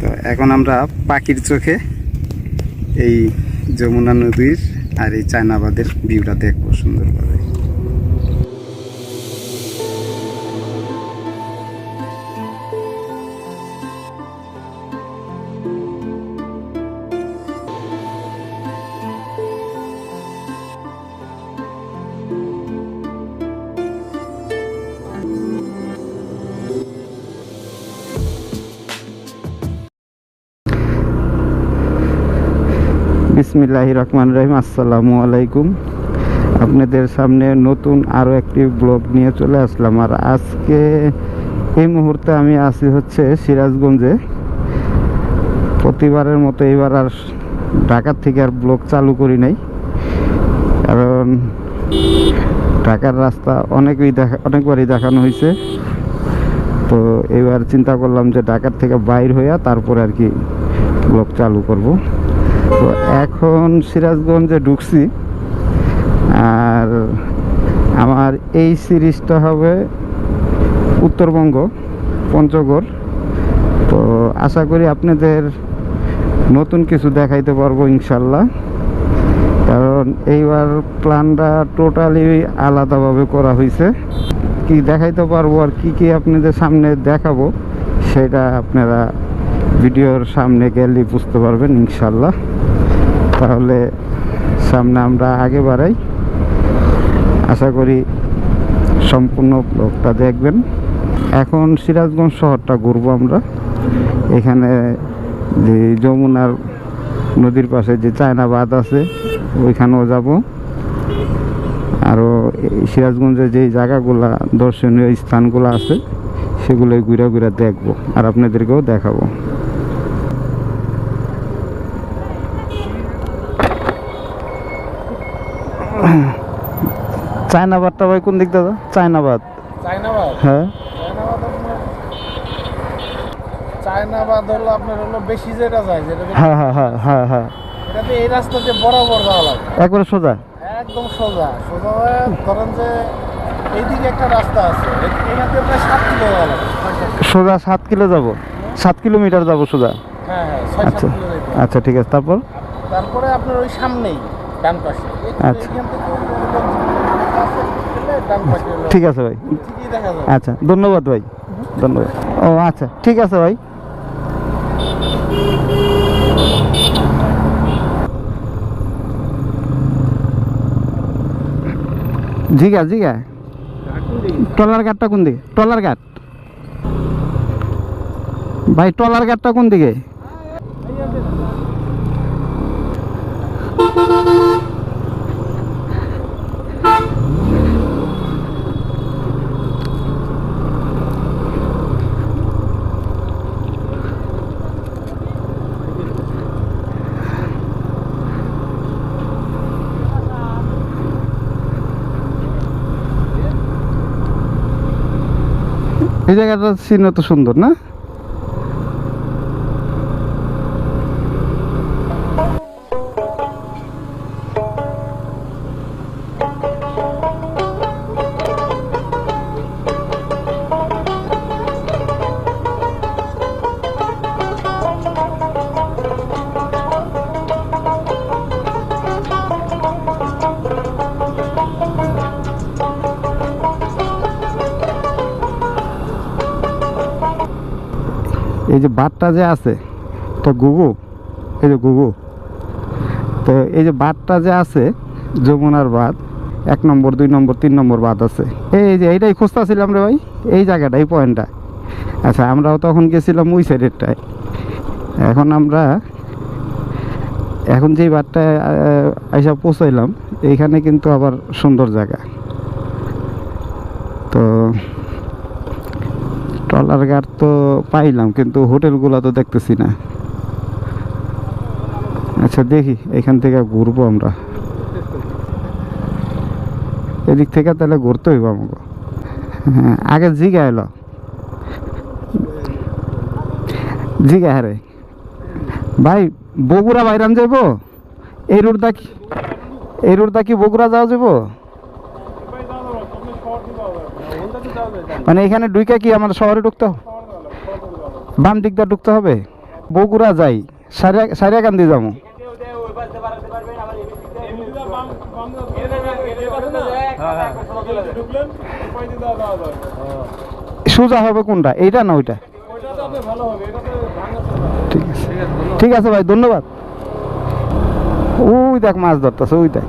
তো এখন আমরা পাখির চোখে এই যমুনা নদীর আর এই চায়নাবাদের ভিউটা দেখব সুন্দরভাবে। বিসমিল্লাহ রহমান রহিম। আসসালামু আলাইকুম। আপনাদের সামনে নতুন আরও একটি ব্লগ নিয়ে চলে আসলাম। আর আজকে এই মুহূর্তে আমি আছি হচ্ছে সিরাজগঞ্জে। প্রতিবারের মতো এবার আর ঢাকার থেকে আর ব্লগ চালু করি নাই। কারণ ঢাকার রাস্তা অনেকই দেখা অনেকবারই দেখানো হয়েছে। তো এবার চিন্তা করলাম যে ঢাকার থেকে বাইর হইয়া তারপরে আর কি ব্লগ চালু করব। তো এখন সিরাজগঞ্জে ঢুকছি। আর আমার এই সিরিজটা হবে উত্তরবঙ্গ, পঞ্চগড়। তো আশা করি আপনাদের নতুন কিছু দেখাইতে পারব ইনশাল্লাহ। কারণ এইবার প্ল্যানটা টোটালি আলাদাভাবে করা হয়েছে কি দেখাইতে পারব আর কি কি আপনাদের সামনে দেখাবো, সেটা আপনারা ভিডিওর সামনে গেলেই বুঝতে পারবেন, ইনশাল্লাহ। তাহলে সামনে আমরা আগে বাড়াই। আশা করি সম্পূর্ণ ব্লগটা দেখবেন। এখন সিরাজগঞ্জ শহরটা ঘুরবো আমরা। এখানে যে যমুনার নদীর পাশে যে চায়না বাঁধ আছে, ওইখানেও যাব। আরও সিরাজগঞ্জে যেই জায়গাগুলা দর্শনীয় স্থানগুলো আছে, সেগুলোই ঘুরে ঘুরে দেখব। আর আপনাদেরকেও দেখাবো। চায়নাবাদটা ভাই কোন দিক দাদা? চায়নাবাদ। চায়নাবাদ? হ্যাঁ। চায়নাবাদ হলো আপনার হলো বেশি যেটা যায় যেটা হ্যাঁ হ্যাঁ হ্যাঁ হ্যাঁ হ্যাঁ। এটাতে এই রাস্তাতে বরাবর যাওয়া লাগে। একবারে সোজা? একদম সোজা। সোজা হয়ে ধরেন যে এইদিকে একটা রাস্তা আছে। এখান প্রায় সাত কিলো যাওয়া লাগে। সোজা সাত কিলো যাব? সাত কিলোমিটার যাব সোজা? হ্যাঁ হ্যাঁ ছয় সাত আচ্ছা। কিলো আচ্ছা ঠিক আছে। তারপর? তারপরে আপনার ওই সামনেই ডান পাশে। আচ্ছা। এখান থেকে ওই লোকজন আছে, গেলে ডান পাশে হলো ঠিক আছে ভাই। আচ্ছা ধন্যবাদ ভাই। ধন্যবাদ। ও আচ্ছা ঠিক আছে ভাই। জিগা জিগা। টলার ঘাটটা কোন দিকে? টলার ঘাট ভাই টলার ঘাটটা কোন দিকে? জায়গাটা চিহ্ন তো সুন্দর না? এই যে বাটটা যে আছে, তো গুগু, এই যে গুগু, তো এই যে বাটটা যে আছে, যমুনার বাঁধ, এক নম্বর, দুই নম্বর, তিন নম্বর বাঁধ আছে। এই যে এইটাই খুঁজতেছিলাম রে ভাই, এই জায়গাটা, এই পয়েন্টটা আচ্ছা আমরাও তখন গেছিলাম ওই সাইডেরটায় এখন আমরা, এখন যেই বাটটায় আইসা পৌঁছাইলাম, এইখানে কিন্তু আবার সুন্দর জায়গা। তো ট্রলার ঘাট তো পাইলাম, কিন্তু হোটেলগুলো তো দেখতেছি না। আচ্ছা দেখি, এখান থেকে ঘুরবো আমরা। এদিক থেকে তাহলে ঘুরতে হইব আমাকে। হ্যাঁ আগে জিগা এলো। জিগা হ্যাঁ ভাই, বগুড়া বাইরান যাইব? এই রোডটা কি এই রোডটা কি বগুড়া যাওয়া যাব মানে এখানে ডুইকা কি আমার শহরে ঢুকতে? বাম দিকটা ঢুকতে হবে? বগুড়া যাই, সারিয়া, সারিয়াকান্দি যাব। সোজা হবে কোনটা? এইটা না ওইটা? ঠিক আছে ভাই, ধন্যবাদ। ওই দেখ মাছ ধরতেছে, ওই দেখ।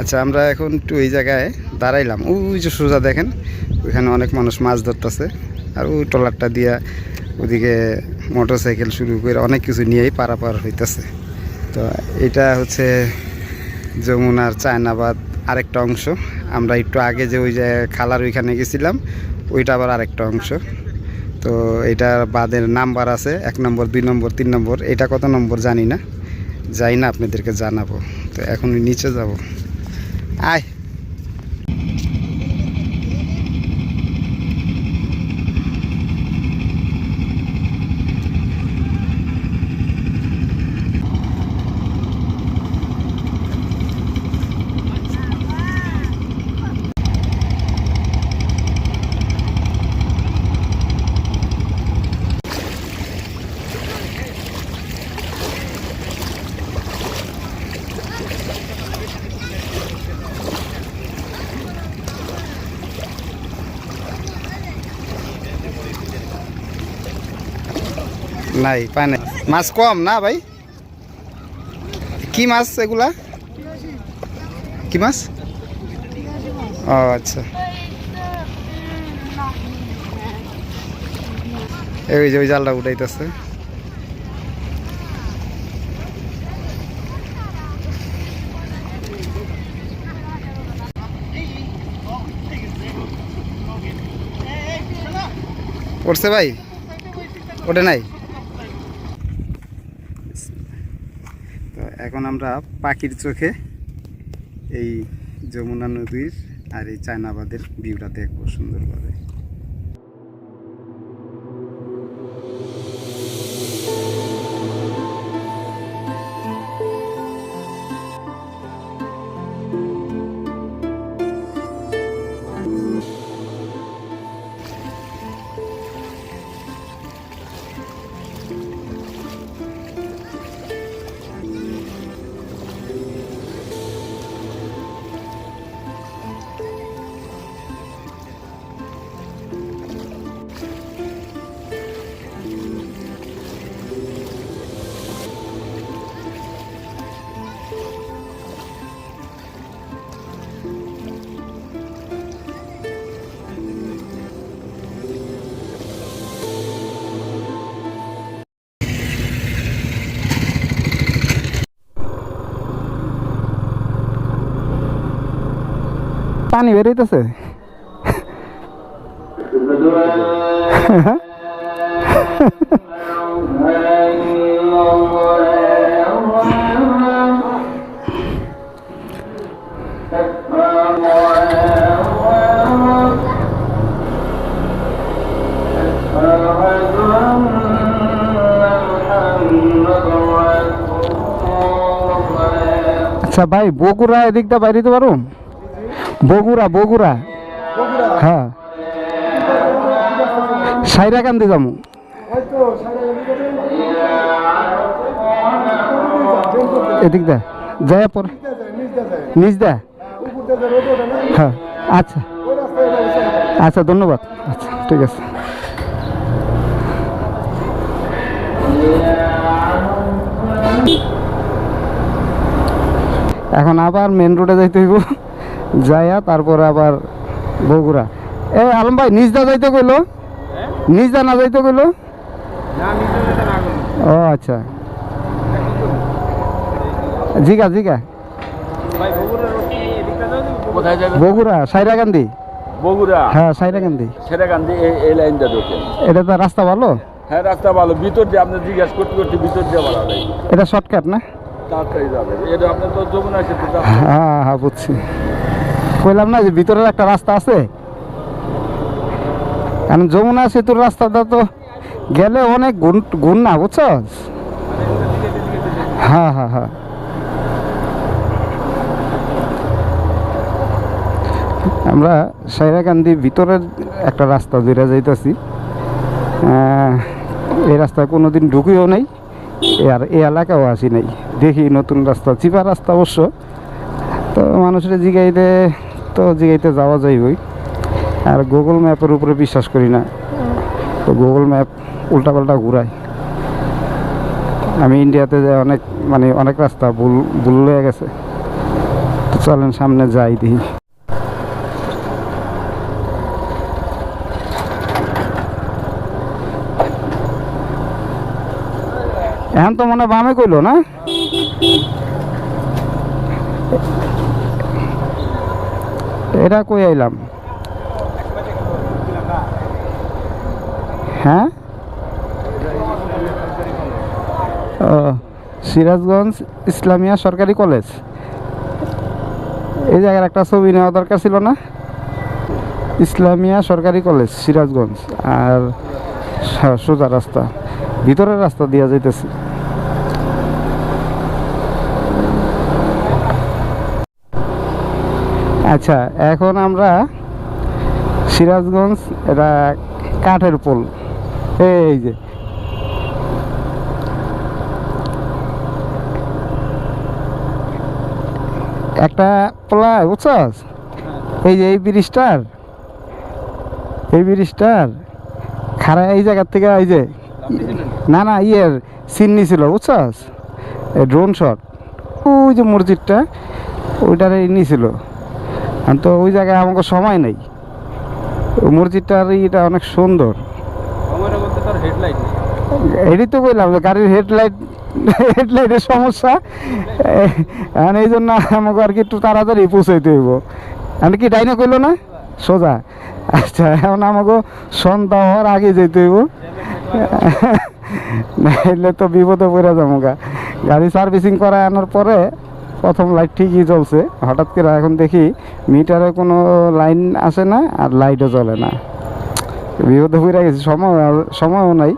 আচ্ছা আমরা এখন একটু এই জায়গায় দাঁড়াইলাম। ওই যে সোজা দেখেন, ওইখানে অনেক মানুষ মাছ ধরতেছে। আর ওই ট্রলারটা দিয়া ওদিকে মোটর সাইকেল শুরু করে অনেক কিছু নিয়েই পারাপার হইতেছে। তো এটা হচ্ছে যমুনার চায়নাবাদ আরেকটা অংশ। আমরা একটু আগে যে ওই যে খালার ওইখানে গেছিলাম, ওইটা আবার আরেকটা অংশ। তো এটা বাদের নাম্বার আছে, এক নম্বর, দুই নম্বর, তিন নম্বর। এটা কত নম্বর জানি না, যাই না আপনাদেরকে জানাব। তো এখন নিচে যাব। ai? নাই, পায় নাই। মাছ কম না ভাই? কি মাছ এগুলা? কি মাছ? ও আচ্ছা। এই যে, ওই জালটা উঠাইতেছে। পড়ছে ভাই? ওটা নাই? এখন আমরা পাখির চোখে এই যমুনা নদীর আর এই চায়নাবাদের ভিউটা দেখব সুন্দরভাবে। পানি বেরোইতেছে আচ্ছা ভাই বগুড়া এদিকটা বাইরিতে পারো বগুড়া বগুড়া বগুড়া। হ্যাঁ। সাইরা সাইরাকান্দি যাব। এদিক দা। যায় পর নিজ দা। হ্যাঁ আচ্ছা। আচ্ছা ধন্যবাদ। আচ্ছা ঠিক আছে। এখন আবার মেন রোডে যাইতে হইব। যাইয়া তারপরে আবার বগুড়া। এ আলম ভাই নিজদা যাইতে কইলো? নিজদা না যাইতে কইলো? ও আচ্ছা। জিগা জিগা। কোথায় যাবে? বগুড়া সাইরাকান্দি বগুড়া। হ্যাঁ সাইরাকান্দি সেরাকান্দি এই এই লাইনটা ঢোকেন। এটা তো রাস্তা ভালো? হ্যাঁ রাস্তা ভালো। ভিতর দিয়ে আপনি জিজ্ঞাসা করতে করতে ভিতর দিয়ে ভালো লাগে এটা শর্টকাট না? তাড়াতাড়ি যাবে। এটা আপনার তো যমুনা সেতু তো হ্যাঁ হ্যাঁ বুঝছি। কইলাম না যে ভিতরের একটা রাস্তা আছে। কারণ যমুনা সেতুর রাস্তাটা তো গেলে অনেক গুণ গুণ না, বুঝছ? হ্যাঁ হ্যাঁ হ্যাঁ। আমরা সাইরাকান্দি ভিতরের একটা রাস্তা ধরে যাইতেছি। এই রাস্তায় কোনো দিন ঢুকিও নাই, আর এই এলাকাও আসি নাই। দেখি নতুন রাস্তা চিপা রাস্তা অবশ্য। তো মানুষের জিগাইতে তো জিগাইতে যাওয়া যাইবই। আর গুগল ম্যাপের উপরে বিশ্বাস করি না। তো গুগল ম্যাপ উল্টাপাল্টা ঘুরায় আমি ইন্ডিয়াতে যে অনেক মানে অনেক রাস্তা ভুল ভুল হয়ে গেছে। তো চলেন সামনে যাই দেখি। এখন তো মনে বামে কইলো না? এটা কই আইলাম? হ্যাঁ? ও, সিরাজগঞ্জ ইসলামিয়া সরকারি কলেজ। এই জায়গার একটা ছবি নেওয়া দরকার ছিল না? ইসলামিয়া সরকারি কলেজ, সিরাজগঞ্জ। আর সোজা রাস্তা। ভিতরের রাস্তা দিয়া যাইতেছে। আচ্ছা এখন আমরা সিরাজগঞ্জ এটা কাঠের পোল। এই যে। একটা পোলা, বুঝছস? এই যে, এই ব্রিজটার এই ব্রিজটার খারা এই জায়গার থেকে এই যে, না না, ইয়ের সিন্নি ছিল, বুঝছস? ড্রোন শট ওই যে মসজিদটা, ওইটারে নিয়েছিল তো ওই জায়গায় আমাকে সময় নেই। মসজিদটার ইটা অনেক সুন্দর। এটাই তো বললাম গাড়ির হেডলাইট হেডলাইটের সমস্যা। এখন এই জন্য আমাকে আর কি একটু তাড়াতাড়ি পৌঁছাইতে হইব। আমি কি ডাইনে কইলো না? সোজা। আচ্ছা এখন আমাকে সন্ধ্যা হওয়ার আগে যেতে হইব। নাহলে তো বিপদে পড়ে যাব গা। গাড়ি সার্ভিসিং করা আনার পরে প্রথম লাইট ঠিকই চলছে হঠাৎ করে এখন দেখি মিটারে কোনো লাইন আসে না আর লাইটও জ্বলে না। বিপদে পড়ে গেছি, সময় সময়ও নাই,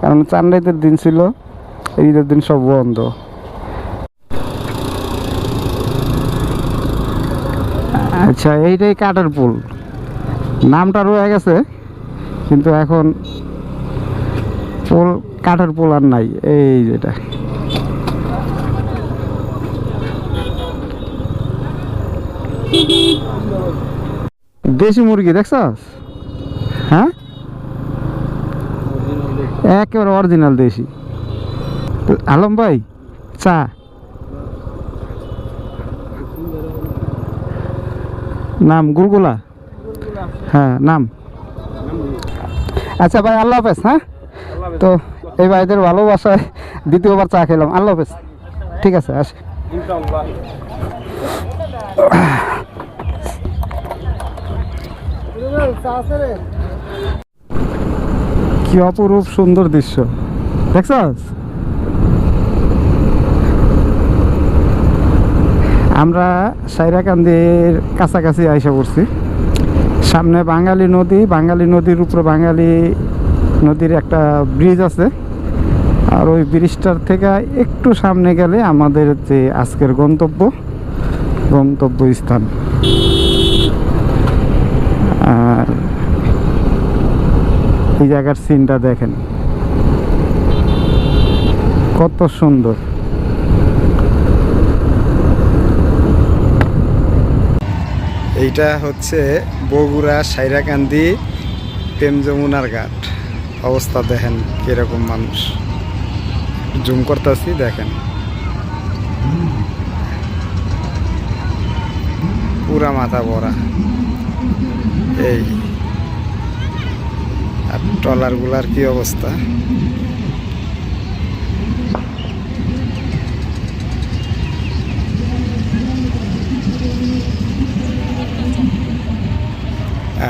কারণ চান্ডাইতের দিন ছিল, ঈদের দিন সব বন্ধ। আচ্ছা এইটাই কাঠের পুল। নামটা রয়ে গেছে, কিন্তু এখন পোল, কাঠের পোল আর নাই, এই যেটা। দেশি মুরগি দেখছস? হ্যাঁ? একেবারে অরিজিনাল দেশি। আলম ভাই, চা। নাম গুলগুলা? হ্যাঁ নাম। আচ্ছা ভাই, আল্লাহ হাফেজ হ্যাঁ? তো এই ভাইদের ভালোবাসায় দ্বিতীয়বার চা খেলাম। আল্লাহ হাফেজ। ঠিক আছে, আসি। কি অপরূপ সুন্দর দৃশ্য। দেখছস? আমরা সাইরাকান্দির কাছাকাছি আইসা পড়ছি। সামনে বাঙালি নদী, বাঙালি নদীর উপরে বাঙালি নদীর একটা ব্রিজ আছে। আর ওই ব্রিজটার থেকে একটু সামনে গেলে আমাদের যে আজকের গন্তব্য গন্তব্য স্থান আর এই জায়গার সিনটা দেখেন। কত সুন্দর। এইটা হচ্ছে বগুড়া সাইরাকান্দি প্রেম যমুনার ঘাট। অবস্থা দেখেন কীরকম মানুষ। জুম করতেছি, দেখেন। পুরা মাথা ভরা। এই, আর ট্রলারগুলার কি অবস্থা?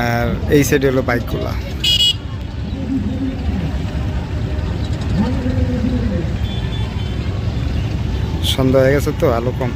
আর এই সাইডে হলো বাইকগুলা সন্ধ্যা হয়ে গেছে তো, আলো কম।